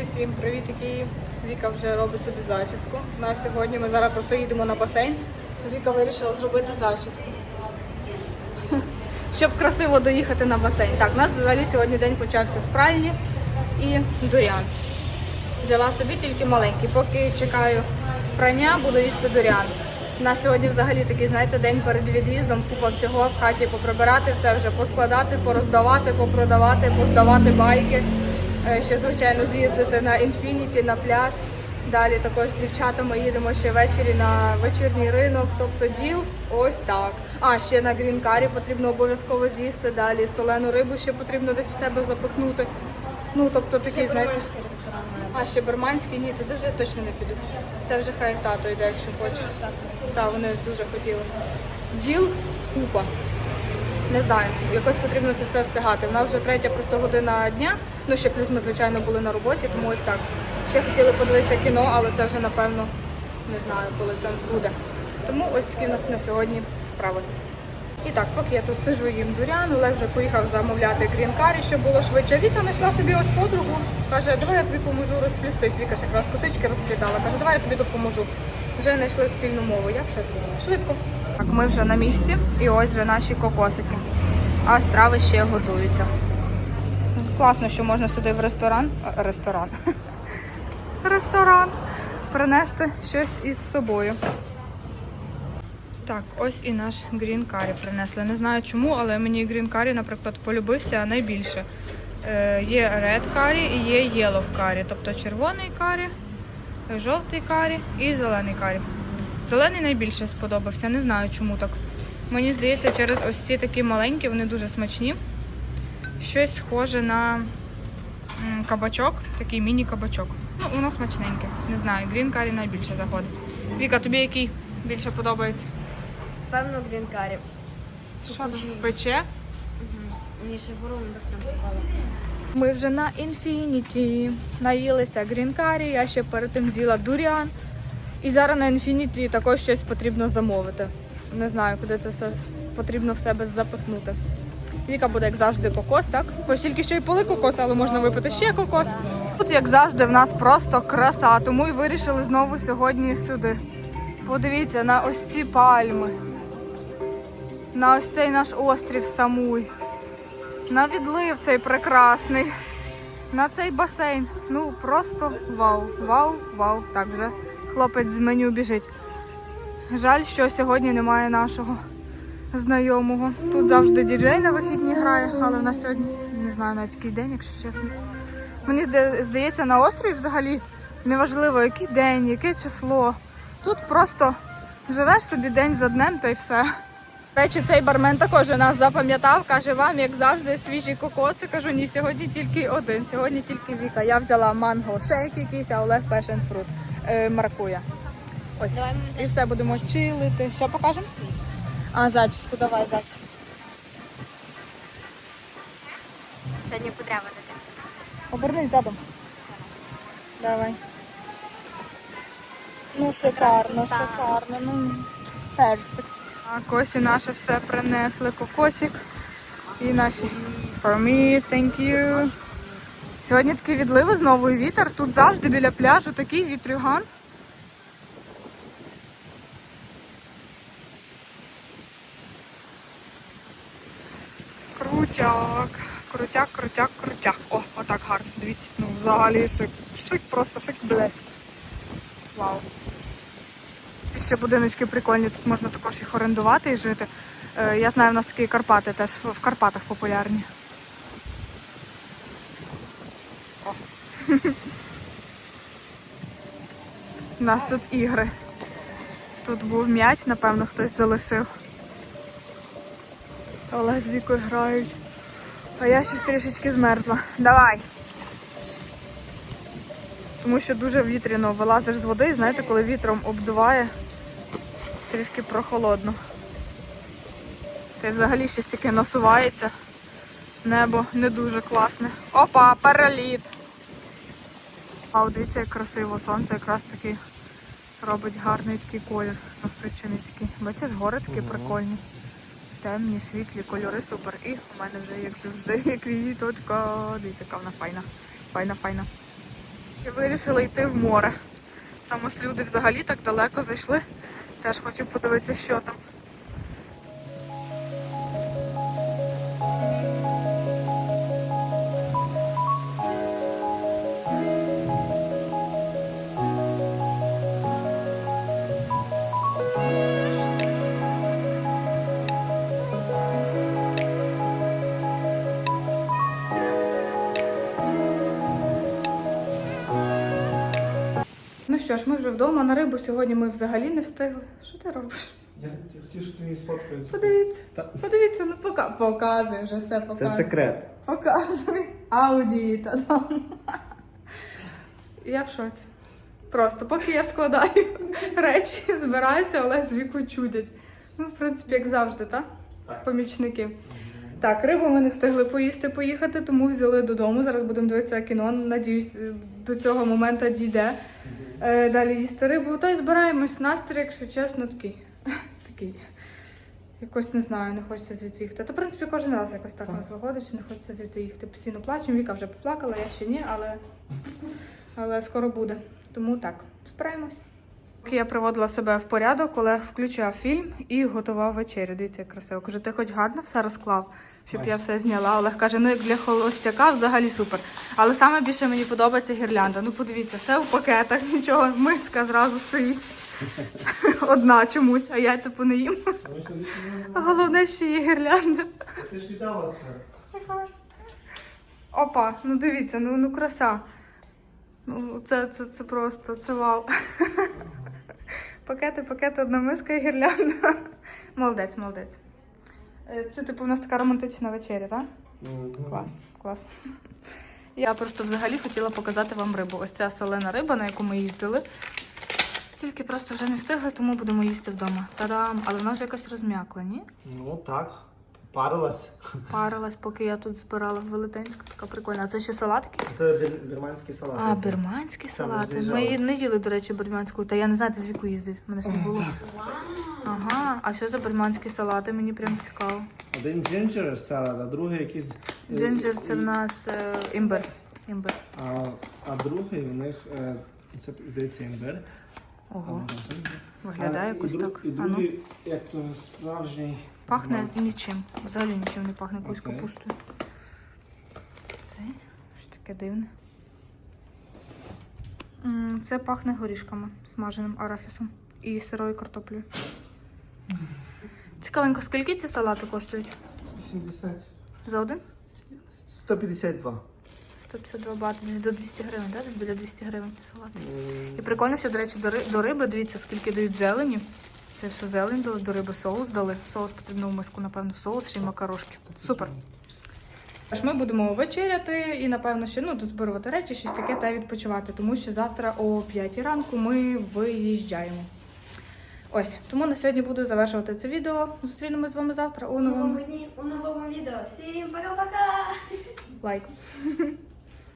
Друзі, всім привіт, Київ. Віка вже робить собі зачіску. На сьогодні ми зараз просто їдемо на басейн. Віка вирішила зробити зачіску. Щоб красиво доїхати на басейн. Так, у нас взагалі сьогодні день почався з пральні і дурян. Взяла собі тільки маленький. Поки чекаю прання, буду їсти дурян. У нас сьогодні взагалі такий, знаєте, день перед від'їздом, купа всього в хаті поприбирати, все вже поскладати, пороздавати, попродавати, поздавати байки. Е, Ще, звичайно, з'їздити на інфініті, на пляж. Далі також з дівчатами їдемо ще ввечері на вечірній ринок. Тобто діл ось так. А ще на грінкарі потрібно обов'язково з'їсти. Далі солену рибу ще потрібно десь в себе запихнути. Ну тобто такий, знаєте. А ще берманський, ні, туди вже точно не піду. Це вже хай тато йде, якщо хоче. Так, вони дуже хотіли. Діл купа. Не знаю, якось потрібно це все встигати. У нас вже третя просто година дня. Ну ще плюс ми, звичайно, були на роботі, тому ось так. Ще хотіли подивитися кіно, але це вже напевно не знаю, коли це буде. Тому ось такі в нас на сьогодні справи. І так, поки я тут сижу їм дурян, Олег вже поїхав замовляти грін-карі, щоб було швидше. Віка знайшла собі ось подругу. Каже, давай я тобі поможу розплістись. Віка ж якраз косички розплітала. Каже, давай я тобі допоможу. Вже знайшли спільну мову. Я в шоці. Швидко. Так, ми вже на місці і ось вже наші кокосики. А страви ще готуються. Класно, що можна сюди в ресторан. Ресторан. Ресторан. Принести щось із собою. Так, ось і наш грін карі принесли. Не знаю чому, але мені грін карі, наприклад, полюбився найбільше. Е, є ред карі і є єлов карі, тобто червоний карі, жовтий карі і зелений карі. Зелений найбільше сподобався, не знаю чому так. Мені здається, через ось ці такі маленькі, вони дуже смачні. Щось схоже на кабачок, такий міні-кабачок. Ну, воно смачненьке. Не знаю, грін карі найбільше заходить. Віка, тобі який більше подобається? Певно, грінкарі. Що там? Пече? Мені ще ворона безпокоїла. Ми вже на інфініті. Наїлися грінкарі, я ще перед тим з'їла дуріан. І зараз на інфініті також щось потрібно замовити. Не знаю, куди це все потрібно в себе запихнути. Віка буде, як завжди, кокос, так? Хоч тільки що і поли кокос, але можна випити ще кокос. Тут, як завжди, в нас просто краса, тому і вирішили знову сьогодні сюди. Подивіться на ось ці пальми, на ось цей наш острів Самуй на відлив цей прекрасний, на цей басейн. Ну просто вау, вау, вау. Так вже хлопець з меню біжить. Жаль, що сьогодні немає нашого знайомого. Тут завжди діджей на вихідні грає, але в сьогодні не знаю навіть який день, якщо чесно. Мені здається, на острові взагалі неважливо, який день, яке число. Тут просто живеш собі день за днем та й все. Речі, цей бармен також нас запам'ятав, каже, вам, як завжди, свіжі кокоси. Кажу, ні, сьогодні тільки один, сьогодні тільки Віка. Я взяла манго шейк якийсь, а Олег пешен фрут. Е, маракуя. Ось. І все, будемо чилити. Що покажемо? А, зачіску, давай зачіску. Сьогодні подрява таке. Обернись задом. Давай. Ну, шикарно, шикарно. Ну, персик. Так, ось і наше все принесли. Кокосик. І наші for me, thank you. Сьогодні такі відливи, знову і вітер. Тут завжди біля пляжу такий вітрюган. Крутяк, крутяк, крутяк, крутяк. О, отак гарно. Дивіться, ну взагалі шик. Шик, просто шик блеск. Вау. Ці ще будиночки прикольні, тут можна також їх орендувати і жити. Е, я знаю, в нас такі Карпати теж в Карпатах популярні. О. У нас тут ігри. Тут був м'яч, напевно, хтось залишив. Олег з Вікою грають. А я ще трішечки змерзла. Давай. Тому що дуже вітряно вилазиш з води, знаєте, коли вітром обдуває, трішки прохолодно. Та й взагалі щось таке насувається. Небо не дуже класне. Опа, переліт! А от дивіться, як красиво, сонце якраз таки робить гарний такий колір, насичений такий. Бачиш, гори такі прикольні. Темні, світлі, кольори супер. І у мене вже, як завжди, квіточка. Дивіться, яка вона файна. Файна, файна. І вирішили йти в море. Там ось люди взагалі так далеко зайшли. Теж хочу подивитися, що там. Що ж, ми вже вдома на рибу сьогодні ми взагалі не встигли. Що ти робиш? Я хотів, щоб ти мені сфоткаєш. Подивіться. Та- Подивіться, ну пока. Показуй вже все показує. Це секрет. Показуй. Ауді та там. Я в шоці. Просто поки я складаю речі, збираюся, Олег з віку чудять. Ну, в принципі, як завжди, так? Так. Помічники. Так, рибу ми не встигли поїсти, поїхати, тому взяли додому. Зараз будемо дивитися кіно. Надіюсь, до цього моменту дійде. Е, далі їсти рибу. Та й збираємось. Настрій, якщо чесно, такий. такий. Якось не знаю, не хочеться звідси їхати. Та, в принципі, кожен раз якось так Так. нас виходить, що не хочеться звідси їхати. Постійно плачемо. Віка вже поплакала, я ще ні, але, але скоро буде. Тому так, збираємось. Поки я приводила себе в порядок, Олег включав фільм і готував вечерю. Дивіться, як красиво. Каже, ти хоч гарно все розклав, щоб я все зняла. Олег каже, ну як для холостяка взагалі супер. Але саме більше мені подобається гірлянда. Ну подивіться, все в пакетах, нічого, миска зразу стоїть. Одна чомусь, а я типу не їм. Головне, що є гірлянда. Ти ж віддалася. Опа, ну дивіться, ну, ну краса. Ну, це, це, це просто, це вау. Пакети, пакети, одна миска і гірлянда. Молодець, молодець. Е, Це типу у нас така романтична вечеря, так? Клас, клас. Я просто взагалі хотіла показати вам рибу. Ось ця солена риба, на яку ми їздили. Тільки просто вже не встигли, тому будемо їсти вдома. Та-дам! Але вона вже якось розм'якла, ні? Ну так, парилась. Парилась, поки я тут збирала велетенська, така прикольна. А це ще салат якийсь? Це бір- бірманський салат. А, Це. бірманські Там салати. Ми її не їли, до речі, бірманську. Та я не знаю, ти з віку їздив. Мене ж не було. Ага, а що за бірманські салати? Мені прям цікаво. Один джинджер салат, а другий якийсь. е, Джинджер це і- в нас е, імбир. Імбир. А, а другий у них е, це здається імбир. Ого, А, виглядає і якось друг- так. І А ну, другий, як то справжній. Пахне нічим. Взагалі нічим не пахне якоюсь капустою. Це що таке дивне. Це пахне горішками, смаженим арахісом і сирою картоплею. Цікавенько, скільки ці салати коштують? 70. За один? 152. 152 бати, десь до 200 гривень, так? Десь біля 200 гривень салат. І прикольно, що, до речі, до риби, дивіться, скільки дають зелені. Це все зелень дали, до риби соус дали. Соус потрібно в миску, напевно, соус й макарошки. Супер. Аж ми будемо вечеряти і, напевно, ще ну, дозбирувати речі, щось таке та відпочивати, тому що завтра о 5 ранку ми виїжджаємо. Ось, тому на сьогодні буду завершувати це відео. Зустрінемось з вами завтра у новому дні, у новому відео. Всім пока-пока! лайк.